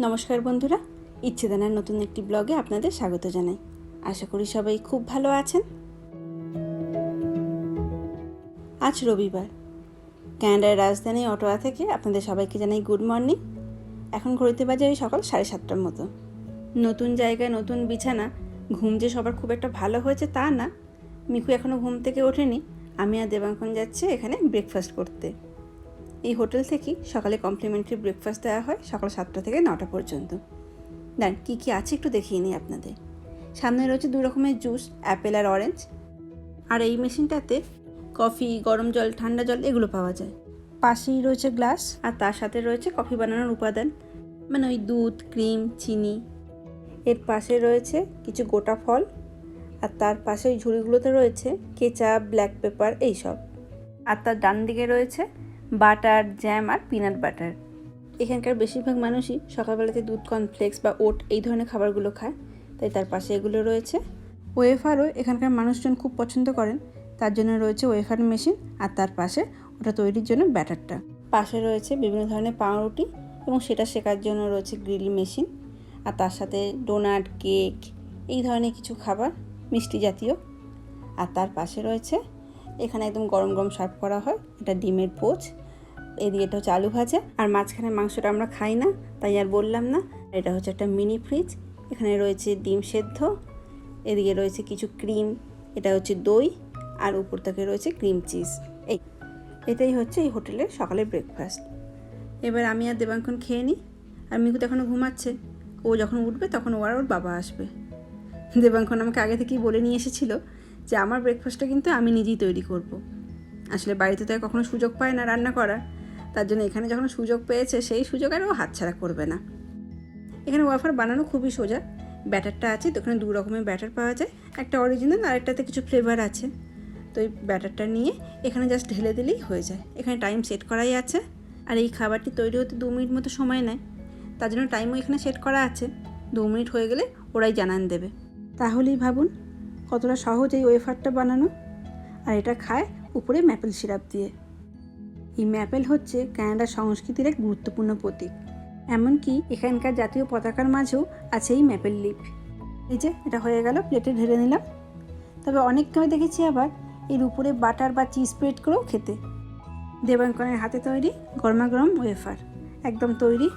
নমস্কার বন্ধুরা, ইচ্ছেদানার নতুন একটি ব্লগে আপনাদের স্বাগত জানাই। আশা করি সবাই খুব ভালো আছেন। আজ রবিবার। ক্যানাডার রাজধানী অটোয়া থেকে আপনাদের সবাইকে জানাই গুড মর্নিং। এখন ঘড়িতে বাজে ওই সকাল সাড়ে সাতটার মতো। নতুন জায়গায় নতুন বিছানা, ঘুম যে সবার খুব একটা ভালো হয়েছে তা না। মিকু এখনও ঘুম থেকে ওঠেনি। আমি আর দেবাঙ্কন যাচ্ছে এখানে ব্রেকফাস্ট করতে। এই হোটেল থেকেই সকালে কমপ্লিমেন্টারি ব্রেকফাস্ট দেওয়া হয় সকাল সাতটা থেকে নটা পর্যন্ত। দেন, কী কী আছে একটু দেখিয়ে নিই আপনাদের। সামনে রয়েছে দু রকমের জুস, অ্যাপেল আর অরেঞ্জ। আর এই মেশিনটাতে কফি, গরম জল, ঠান্ডা জল এগুলো পাওয়া যায়। পাশেই রয়েছে গ্লাস আর তার সাথে রয়েছে কফি বানানোর উপাদান। মানে ওই দুধ, ক্রিম, চিনি। এর পাশে রয়েছে কিছু গোটা ফল। আর তার পাশে ওই ঝুড়িগুলোতে রয়েছে কেচাপ, ব্ল্যাক পেপার, এইসব। আর তার ডান দিকে রয়েছে বাটার, জ্যাম আর পিনাট বাটার। এখানকার বেশিরভাগ মানুষই সকালবেলাতে দুধ কর্নফ্লেক্স বা ওট এই ধরনের খাবারগুলো খায়। তাই তার পাশে এগুলো রয়েছে। ওয়েফারও এখানকার মানুষজন খুব পছন্দ করেন। তার জন্য রয়েছে ওয়েফার মেশিন আর তার পাশে ওটা তৈরির জন্য ব্যাটারটা। পাশে রয়েছে বিভিন্ন ধরনের পাউরুটি এবং সেটা শেখার জন্য রয়েছে গ্রিল মেশিন আর তার সাথে ডোনাট কেক এই ধরনের কিছু খাবার, মিষ্টি জাতীয়। আর তার পাশে রয়েছে, এখানে একদম গরম গরম সার্ভ করা হয়, এটা ডিমের পোচ। এদিকে এটা হচ্ছে আলু ভাজা, আর মাঝখানে মাংসটা আমরা খাই না, তাই আর বললাম না। এটা হচ্ছে একটা মিনি ফ্রিজ, এখানে রয়েছে ডিম সেদ্ধ, এদিকে রয়েছে কিছু ক্রিম, এটা হচ্ছে দই, আর উপর থেকে রয়েছে ক্রিম চিজ। এই, এটাই হচ্ছে এই হোটেলের সকালের ব্রেকফাস্ট এবার আমি আর দেবাঙ্কন খেয়ে নিই, আর মিকু তো এখনও ঘুমাচ্ছে, ও যখন উঠবে তখন ও আর ওর বাবা আসবে। দেবাঙ্কন আমাকে আগে থেকেই বলে নিয়ে এসেছিল যে আমার ব্রেকফাস্টটা কিন্তু আমি নিজেই তৈরি করব। আসলে বাড়িতে তো কখনো সুযোগ পায় না রান্না করার। তার জন্য এখানে যখন সুযোগ পেয়েছে, সেই সুযোগ আর ও হাতছাড়া করবে না। এখানে ওয়াফার বানানো খুবই সোজা। ব্যাটারটা আছে, তো এখানে দু রকমের ব্যাটার পাওয়া যায়। একটা অরিজিনাল আর একটাতে কিছু ফ্লেভার আছে। তো এই ব্যাটারটা নিয়ে এখানে জাস্ট ঢেলে দিলেই হয়ে যায়। এখানে টাইম সেট করাই আছে, আর এই খাবারটি তৈরি হতে দু মিনিট মতো সময় নেয়। তার জন্য টাইমও এখানে সেট করা আছে। দু মিনিট হয়ে গেলে ওরাই জানান দেবে। তাহলেই ভাবুন, কতটা সহজ এই ওয়েফারটা বানানো। আর এটা খায় উপরে ম্যাপেল সিরাপ দিয়ে। এই ম্যাপেল হচ্ছে কানাডার সংস্কৃতির এক গুরুত্বপূর্ণ প্রতীক। এমনকি এখানকার জাতীয় পতাকার মাঝেও আছে এই ম্যাপেল লিপ এই যে, এটা হয়ে গেল, প্লেটে ঢেলে নিলাম। তবে অনেককে আমি দেখেছি আবার, এর উপরে বাটার বা চিজ স্প্রেড করেও খেতে। দেবাঙ্কনের হাতে তৈরি গরমা গরম ওয়েফার, একদম তৈরি।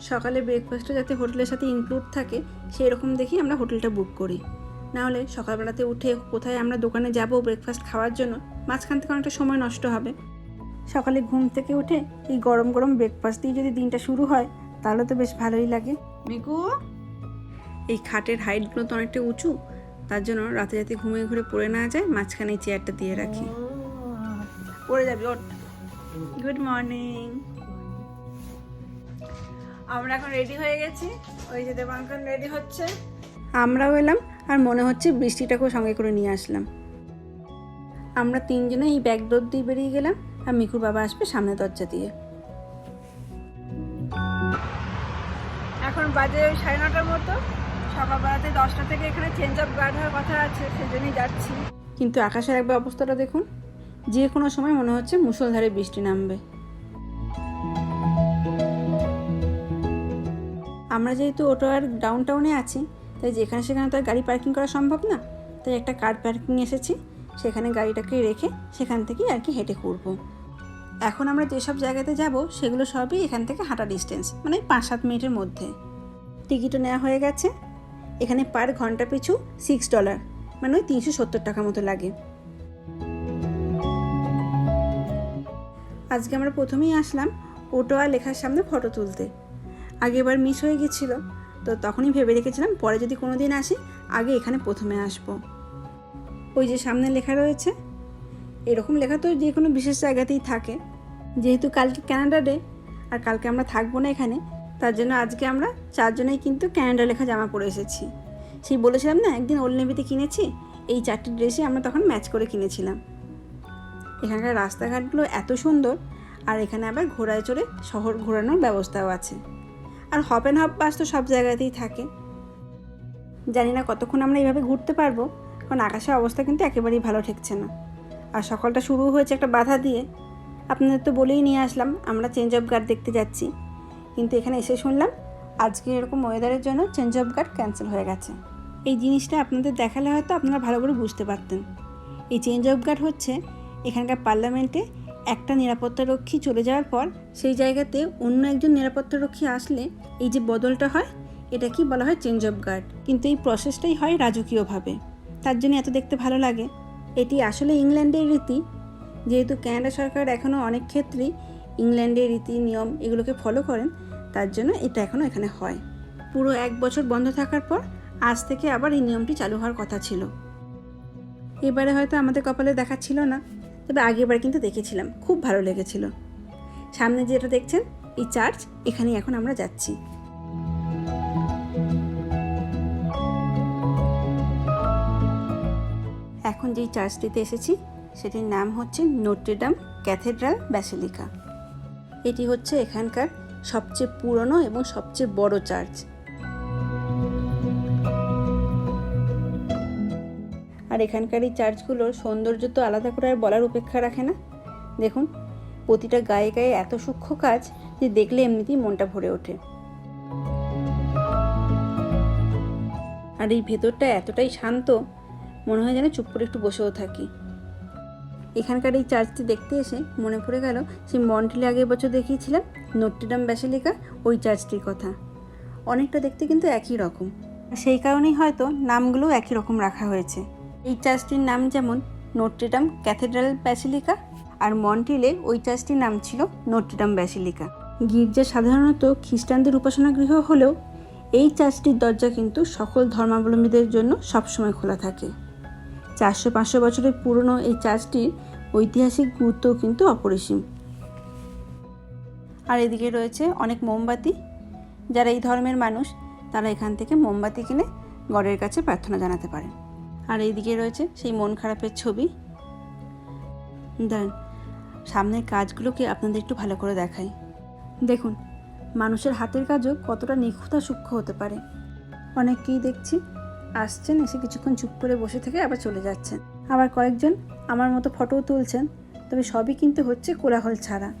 সকালে ব্রেকফাস্টটা যাতে হোটেলের সাথে ইনক্লুড থাকে সেই রকম দেখেই আমরা হোটেলটা বুক করি। নাহলে সকালবেলাতে উঠে কোথায় আমরা দোকানে যাব ব্রেকফাস্ট খাওয়ার জন্য মাঝখান থেকে অনেকটা সময় নষ্ট হবে। সকালে ঘুম থেকে উঠে এই গরম গরম ব্রেকফাস্ট দিয়ে যদি দিনটা শুরু হয় তাহলে তো বেশ ভালোই লাগে। মিকু এই খাটের হাইটগুলো তো অনেকটা উঁচু তার জন্য রাতে যাতে ঘুমিয়ে ঘুরে পড়ে না যায় মাঝখানে চেয়ারটা দিয়ে রাখি। পড়ে যাবি ওঠ। গুড মর্নিং আমরা এখন রেডি হয়ে গেছি। ওই যে দেবাঙ্কন রেডি হচ্ছে। আমরাও এলাম। আর মনে হচ্ছে বৃষ্টিটাকেও সঙ্গে করে নিয়ে আসলাম। আমরা তিনজনে এই ব্যাগ ডোর দিয়ে বেরিয়ে গেলাম আর মিকুর বাবা আসবে সামনে দরজা দিয়ে। এখন বাজে ওই সাড়ে নটার মতো। সকালবেলাতে দশটা থেকে এখানে চেঞ্জ অফ গার্ড হওয়ার কথা আছে সেজন্যই যাচ্ছি। কিন্তু আকাশের একবার অবস্থাটা দেখুন যে কোনো সময় মনে হচ্ছে মুষলধারে বৃষ্টি নামবে। আমরা যেহেতু ওটো আর ডাউন টাউনে আছি তাই যেখানে সেখানে তো আর গাড়ি পার্কিং করা সম্ভব না। তাই একটা কার পার্কিং এসেছি, সেখানে গাড়িটাকে রেখে সেখান থেকেই আর কি হেঁটে ঘুরবো। এখন আমরা যেসব জায়গাতে যাব, সেগুলো সবই এখান থেকে হাঁটা ডিস্টেন্স মানে পাঁচ সাত মিনিটের মধ্যে। টিকিটও নেওয়া হয়ে গেছে। এখানে পার ঘণ্টা পিছু সিক্স ডলার মানে ওই তিনশো সত্তর টাকা মতো লাগে। আজকে আমরা প্রথমেই আসলাম ওটো আর লেখার সামনে ফটো তুলতে। আগেবার মিস হয়ে গেছিল। তো তখনই ভেবে রেখেছিলাম পরে যদি কোনো দিন আসি, আগে এখানে প্রথমে আসব। ওই যে সামনে লেখা রয়েছে, এরকম লেখা তো যে কোনো বিশেষ জায়গাতেই থাকে। যেহেতু কালকে ক্যানাডা ডে আর কালকে আমরা থাকব না এখানে, তার জন্য আজকে আমরা চারজনেই কিন্তু ক্যানাডা লেখা জামা পরে এসেছি। সেই বলেছিলাম না, একদিন ওল্ড নেভিতে কিনেছি, এই চারটি ড্রেসই আমরা তখন ম্যাচ করে কিনেছিলাম। এখানকার রাস্তাঘাটগুলো এত সুন্দর, আর এখানে আবার ঘোড়ায় চড়ে শহর ঘোরানোর ব্যবস্থাও আছে। আর হপ অ্যান্ড হপ বাস তো সব জায়গাতেই থাকে। জানি না কতক্ষণ আমরা এইভাবে ঘুরতে পারব, কারণ আকাশের অবস্থা কিন্তু একেবারেই ভালো ঠেকছে না। আর সকালটা শুরু হয়েছে একটা বাধা দিয়ে। আপনাদের তো বলেই নিয়ে আসলাম, আমরা চেঞ্জ অফ গার্ড দেখতে যাচ্ছি। কিন্তু এখানে এসে শুনলাম, আজকে এরকম ওয়েদারের জন্য চেঞ্জ অফ গার্ড ক্যান্সেল হয়ে গেছে। এই জিনিসটা আপনাদের দেখালে হয়তো আপনারা ভালো করে বুঝতে পারতেন। এই চেঞ্জ অফ গার্ড হচ্ছে, এখানকার পার্লামেন্টে একটা নিরাপত্তারক্ষী চলে যাওয়ার পর সেই জায়গাতে অন্য একজন নিরাপত্তারক্ষী আসলে এই যে বদলটা হয়, এটা কি বলা হয় চেঞ্জ অফ গার্ড কিন্তু এই প্রসেসটাই হয় রাজকীয়ভাবে। তার জন্য এত দেখতে ভালো লাগে। এটি আসলে ইংল্যান্ডের রীতি। যেহেতু কানাডা সরকার এখনও অনেক ক্ষেত্রেই ইংল্যান্ডের রীতি, নিয়ম এগুলোকে ফলো করেন, তার জন্য এটা এখনও এখানে হয়। পুরো এক বছর বন্ধ থাকার পর আজ থেকে আবার এই নিয়মটি চালু হওয়ার কথা ছিল। এবারে হয়তো আমাদের কপালে দেখাচ্ছিল না। তবে আগেরবার কিন্তু দেখেছিলাম, খুব ভালো লেগেছিল। সামনে যেটা দেখছেন, এই চার্চ, এখানেই এখন আমরা যাচ্ছি। এখন যেই চার্চটিতে এসেছি, সেটির নাম হচ্ছে নোট্রেডাম ক্যাথেড্রাল ব্যাসিলিকা এটি হচ্ছে এখানকার সবচেয়ে পুরনো এবং সবচেয়ে বড় চার্চ। আর এখানকার এই চার্চগুলোর সৌন্দর্য তো আলাদা করে আর বলার উপেক্ষা রাখে না। দেখুন, প্রতিটা গায়ে গায়ে এত সূক্ষ্ম কাজ যে দেখলে এমনিতেই মনটা ভরে ওঠে। আর এই ভেতরটা এতটাই শান্ত, মনে হয় যেন চুপ করে একটু বসেও থাকি। এখানকার এই চার্চটি দেখতে এসে মনে পড়ে গেল, সেই মন্টলি আগের বছর দেখিয়েছিলাম, নট্টিডাম ব্যাসিলিকা ওই চার্চটির কথা। অনেকটা দেখতে কিন্তু একই রকম। সেই কারণেই হয়তো নামগুলো একই রকম রাখা হয়েছে। এই চার্চটির নাম যেমন নোট্রিডাম ক্যাথেড্রাল ব্যাসিলিকা আর মন্টিলে ওই চার্চটির নাম ছিল নোট্রিডাম ব্যাসিলিকা। গির্জা সাধারণত খ্রিস্টানদের উপাসনা গৃহ হলেও এই চার্চটির দরজা কিন্তু সকল ধর্মাবলম্বীদের জন্য সবসময় খোলা থাকে। চারশো পাঁচশো বছরের পুরনো এই চার্চটির ঐতিহাসিক গুরুত্বও কিন্তু অপরিসীম। আর এদিকে রয়েছে অনেক মোমবাতি। যারা এই ধর্মের মানুষ, তারা এখান থেকে মোমবাতি কিনে গড়ের কাছে প্রার্থনা জানাতে পারে আর এইদিকে রয়েছে সেই মন খারাপের ছবি। দাঁড়ান, সামনের কাজগুলোকে আপনাদের একটু ভালো করে দেখাই। দেখুন, মানুষের হাতের কাজও কতটা নিখুঁত আর সূক্ষ্ম হতে পারে। অনেককেই দেখছি আসছেন, এসে কিছুক্ষণ চুপ করে বসে থেকে আবার চলে যাচ্ছেন। আবার কয়েকজন আমার মতো ফটোও তুলছেন, তবে সবই কিন্তু হচ্ছে কোলাহল ছাড়া।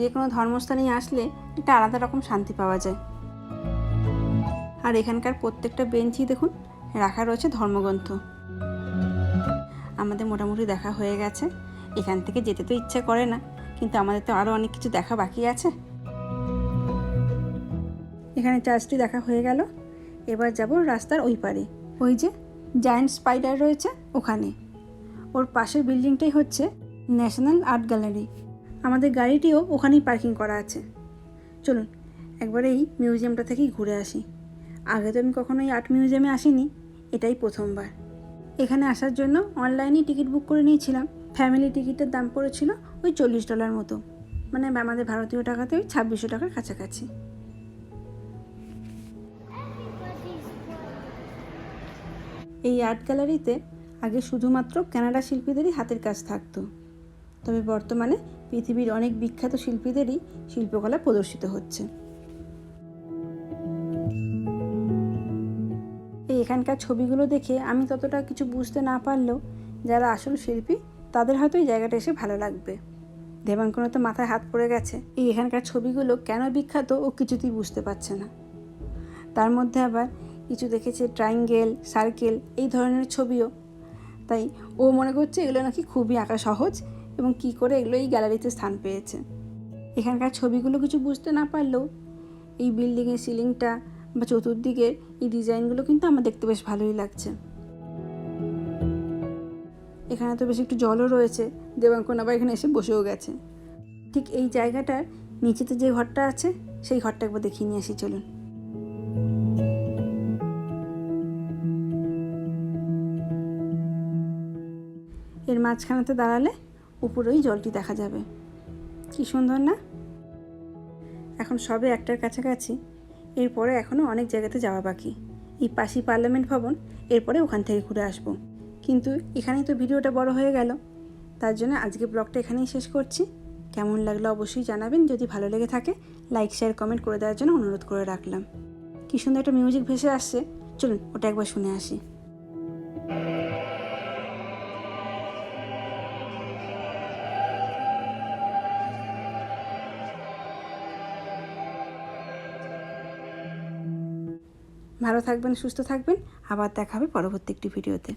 যে কোনো ধর্মস্থানে আসলে একটা আলাদা রকম শান্তি পাওয়া যায়। আর এখানকার প্রত্যেকটা বেঞ্চই দেখুন, রাখা রয়েছে ধর্মগ্রন্থ। আমাদের মোটামুটি দেখা হয়ে গেছে। এখান থেকে যেতে তো ইচ্ছা করে না, কিন্তু আমাদের তো আরও অনেক কিছু দেখা বাকি আছে। এখানে চার্চটি দেখা হয়ে গেল। এবার যাব রাস্তার ওই পারে। ওই যে জায়ান্ট স্পাইডার রয়েছে, ওখানে। ওর পাশের বিল্ডিংটাই হচ্ছে ন্যাশনাল আর্ট গ্যালারি আমাদের গাড়িটিও ওখানেই পার্কিং করা আছে। চলুন, একবার এই মিউজিয়ামটা থেকেই ঘুরে আসি। আগে তো আমি কখনো এই আর্ট মিউজিয়ামে আসিনি, এটাই প্রথমবার। এখানে আসার জন্য অনলাইনেই টিকিট বুক করে নিয়েছিলাম। ফ্যামিলি টিকিটের দাম পড়েছিল ওই চল্লিশ ডলার মতো। মানে আমাদের ভারতীয় টাকাতে ওই ছাব্বিশশো টাকার কাছাকাছি। এই আর্ট গ্যালারিতে আগে শুধুমাত্র কানাডা শিল্পীদেরই হাতের কাজ থাকতো। তবে বর্তমানে পৃথিবীর অনেক বিখ্যাত শিল্পীদেরই শিল্পকলা প্রদর্শিত হচ্ছে। এই এখানকার ছবিগুলো দেখে আমি ততটা কিছু বুঝতে না পারলেও যারা আসল শিল্পী, তাদের হয়তো এই জায়গাটা এসে ভালো লাগবে। দেবাঙ্কনে তো মাথায় হাত পড়ে গেছে। এই এখানকার ছবিগুলো কেন বিখ্যাত ও কিছুতেই বুঝতে পারছে না। তার মধ্যে আবার কিছু দেখেছে ট্রাইঙ্গেল সার্কেল, এই ধরনের ছবিও। তাই ও মনে করছে এগুলো নাকি খুবই আঁকা সহজ। এবং কি করে এগুলো এই গ্যালারিতে স্থান পেয়েছে। এখানকার ছবিগুলো কিছু বুঝতে না পারলেও এই বিল্ডিংয়ের সিলিংটা বা চতুর্দিকের এই ডিজাইনগুলো কিন্তু আমার দেখতে বেশ ভালোই লাগছে। এখানে তো বেশ একটু জলও রয়েছে, দেবাঙ্কন আবার এখানে এসে বসেও গেছে। ঠিক এই জায়গাটার নিচেতে যে ঘরটা আছে, সেই ঘরটা একবার দেখিয়ে নিয়ে আসি, চলুন। এর মাঝখানেতে দাঁড়ালে উপরেই জলটি দেখা যাবে। কি সুন্দর না? এখন সবে একটার কাছাকাছি। এরপরে এখনও অনেক জায়গাতে যাওয়া বাকি। এই পাশেই পার্লামেন্ট ভবন, এরপরে ওখান থেকে ঘুরে আসব। কিন্তু এখানেই তো ভিডিওটা বড় হয়ে গেল। তার জন্য আজকে ব্লগটা এখানেই শেষ করছি। কেমন লাগল অবশ্যই জানাবেন। যদি ভালো লেগে থাকে লাইক শেয়ার কমেন্ট করে দেওয়ার জন্য অনুরোধ করে রাখলাম। কি সুন্দর একটা মিউজিক ভেসে আসছে। চলুন, ওটা একবার শুনে আসি। ভালো থাকবেন সুস্থ থাকবেন। আবার দেখাবে পরবর্তী একটি ভিডিওতে।